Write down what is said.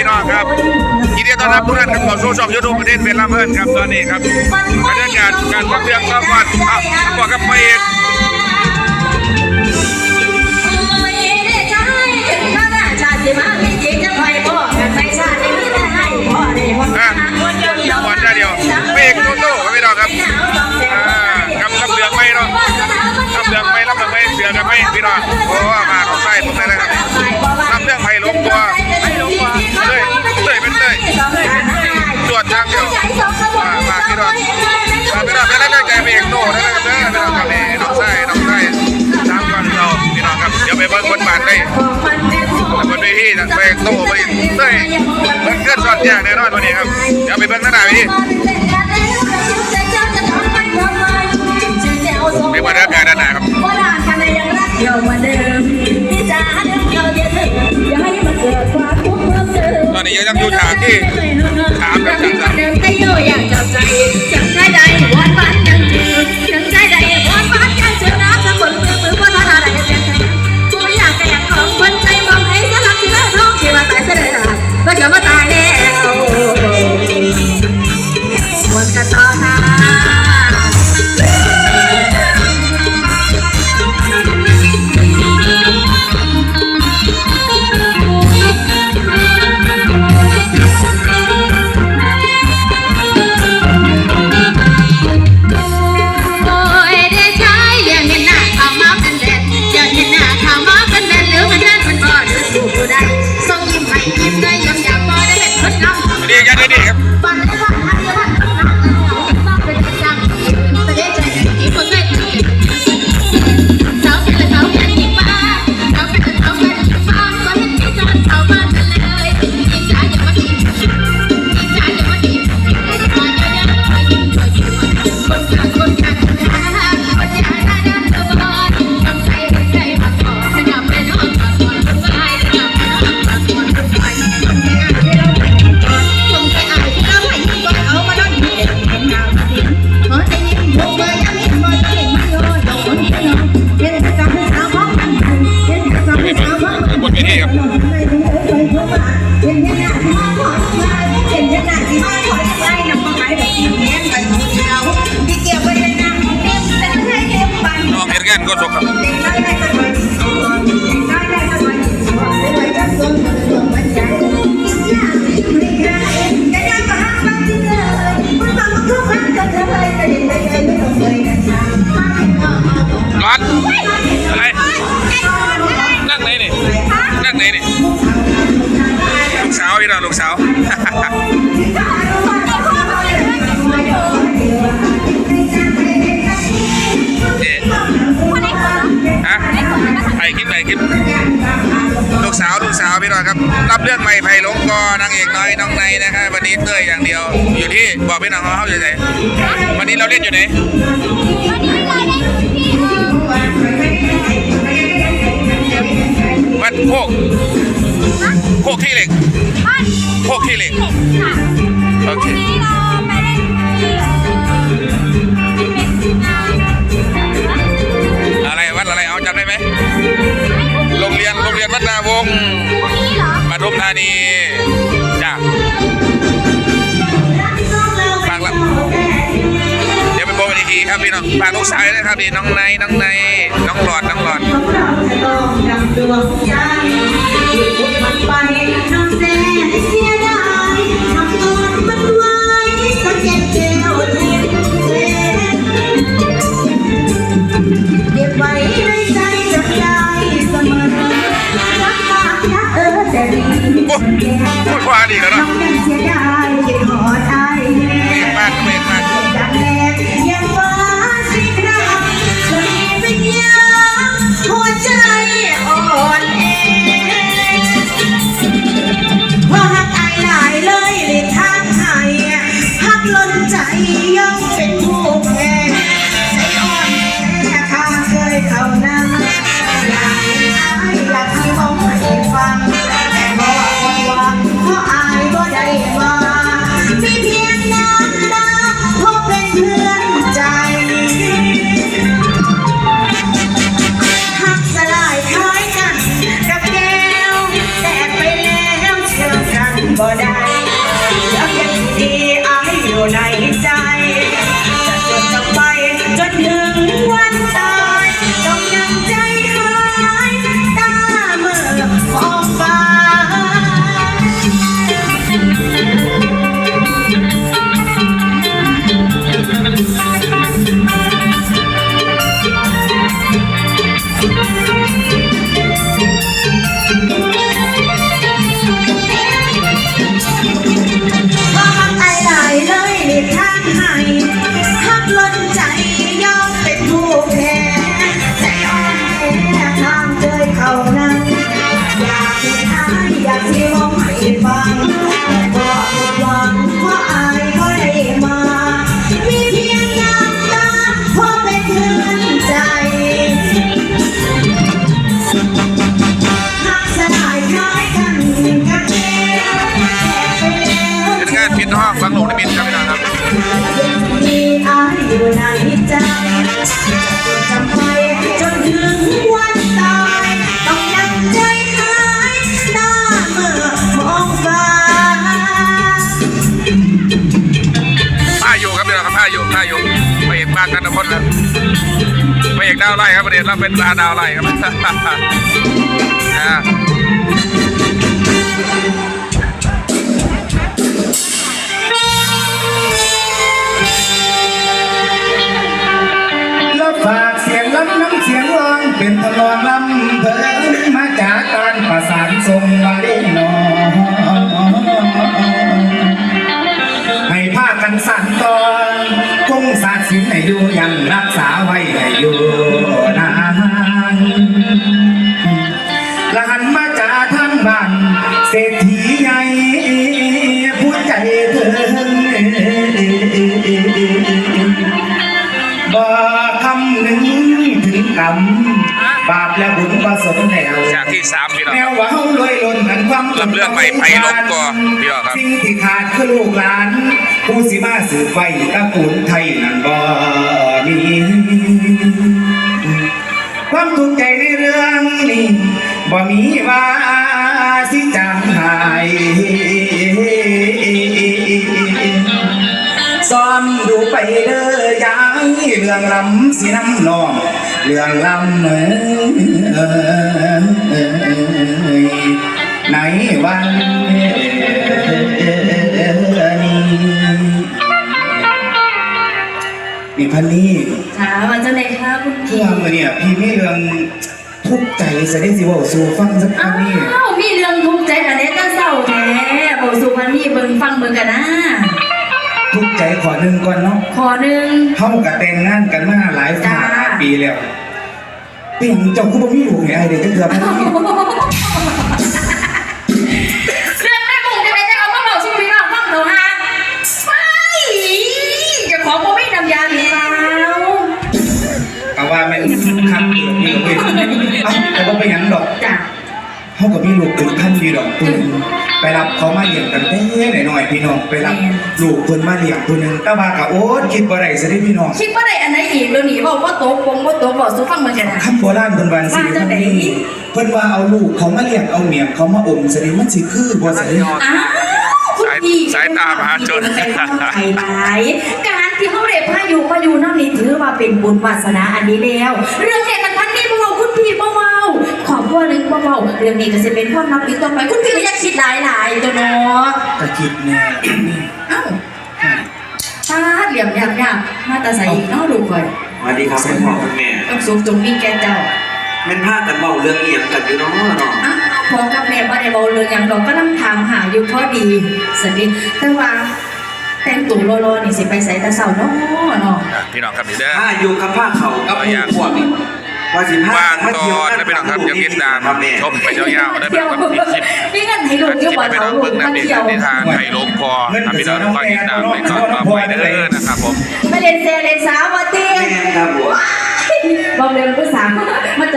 พี่น้องครับยินดีต้อนรับทุกท่านเขอาสู่ช่องยูทูบประเทศเวลาเพิ่นครับตอนนี้ครับบรเดินกาศการท่องเที่ยวจังหวัดอะบอกกับไปเองมา เฮ้ยมัเพื่อนสอดแจ้งแน่นอนวันนี้ครับ เดี๋ยวไปเบิ้งหน้าหน้าพี่ไปวันนี้แพ้ด้านหนครับตตอนนี้ยังอยู่ฉากที่ ready. พี่น้องลูกสาวไอคลิปไอคลิป ลูกสาวลูกสาวพี่น้อยครับ รับเรื่องใหม่ไผ่หลงกอนางเอกน้อยน้องในนะครับวันนี้เตยอย่างเดียว อยู่ที่บอกพี่น้องเขาเข้าใจไหนวันนี้เราเล่นอยู่ไหนวันโคกโคกที่เหล็ก โคกขี้เหล็ก ค่โอเค วัลิ่เป็นอะไรวัดอะไรเอาจำได้ไหมโรงเรียนโรงเรียนวัดนาวงมาพรุ่ทุมธานีจ้ะฝากลัะเดี๋ยวไปโบนอีกทีครับพี่น้องฝากลูกชายนะครับพี่น้องในท์น้องไนท์น้องหลอดน้องหลอด ดวงใจ 不夸你的了。 งานพิษห้องฟังหลงในบินครับพี่น้ครับที่าไวนถึอยู่ครับพี่น้รับผ้าอยู่ผ้าอยู่พรเอกบ้านกันนะน์แล้วพระเอกดาวไล่ครับประเด็นเราเป็นดาวไล่ครับ สตร์สินให้อยู่ยังรักษาไว้ให้อยู่นานละหันมาจากทางบ้านเศรษฐีใหญ่ผู้ใจเถิงบ่คำหนึ่งถึงกรรมบาปและบุญก็สมแนวฉากที่สามพี่น้องแนวว่าเฮารวยล้นอันความลำเรื่องไปไผ่ลบก่อพี่น้องครับสิ่งที่ขาดคือลูกหลาน ผู้สิมาสืบไว้ตะกูลไทยนั่นบ่มีความทุกข์ใจในเรื่องนี้บ่มีว่าสิจางหายซ้อมดูไปเด้อยายเรื่องลำสิน้ำนองเรื่องลำเอ้ยในวัน นี่พันนี้ค่ะวันเจ้าเลยค่ะคุณเรื่พี่องเนี่ยพี่มีเรื่องทุกข์ใจเสด็จสิเว่าสู่ฟังสักพัอ้านนี้วมีเรื่องทุกข์ใจอันนี้ตั้งเศร้าแท้บอกสุพรรณนี่เบิ่งฟังเบิ่งกันนะทุกข์ใจขอหนึ่งก่อนเนาะขอหนึ่งเฮากับแต่งงานกันมาหลายฝ่าจ้าปีแล้วเปี่ยงเจ้าก็บ่มีลูกไงไอ้เด็กจะเกือบพันนี้เรื่องแม่บุ๋งจะไปจะเอามาบอกชีวิต แต่ว่าไปหยังดอกจ้ะเขากับมีลูกถึงขั้นดีดอกตัวหนึงไปรับเขามาเลี้ยงกันเต้หน่อยๆพี่น้องไปรับลูกเพิ่นมาเลี้ยงตัวหนึงแต่ว่าก็โอ๊ตคิดบ่ได้ซะได้พี่น้องคิดว่าได้อันไหนอีกเดี๋ยวนี้บอกว่าโต๊ะปงว่าโต๊ะบอกสุฟังเหมือนกันนะคำโบราณเพิ่นว่าสิว่าจังใดนี้เพิ่นว่าเอาลูกเขามาเลี้ยงเอาเมียเขามาอมซะได้มันสิคือบ่ซะได้อ้าวคุณพี่สายตามหาชนเป็นความไทยหลายการที่เขาเรียกพายุมาอยู่น้ำนี้ถือว่าเป็นบุญวาสนาอันนี้แล้ว เรื่องเด็กกันพันนี้เบาๆคุณพี่เบา ๆขอบคุณหนึ่งเบาๆเรื่องนี้ก็จะเป็นความลับอีกต่อไปคุณพี่ก็อยากคิดหลายๆตัวเนาะก็คิดแน่นี่เอ้าตาเหลี่ยมยากๆมาตาใสอีกเนาะลูกคอยสวัสดีครับคุณพ่อคุณแม่ต้องสูงจงมีแกเจ้าแม่นพากันเบาเรื่องเอียงกันอยู่เนาะเนาะอ้าวพอกับแม่บ่ได้เบาเลยอย่างดอกก็นั่งถามหาอยู่พอดีสนิทแต่ว่าแต่งตัวรอๆนี่สิไปใส่ตาเสาเนาะเนาะอะพี่น้องครับนี่เด้อถ้าอยู่กับผ้าเขากับหมู่พวกนี่ ว่าสิพาว่างมาก่เที่ยวอนกันนะพี่น้องครับยังติดตามครับแม่ชมไปยาวๆได้พี่เที่ยน้วองครับมีคลิปมีเงินให้ลูกคเดี๋ยวลิปบ่ไปเฒ่าน้องลูกเบิ่งนะมานี่เที่ยวนิทานไทยลงคอนะพี่น้องก็ติดตามไปก่อนต่อไปเด้อนะครับผมไปเล่นเซเล่นสาวบ่ติแม่นครับผมบ่เล่นผู้สาวมา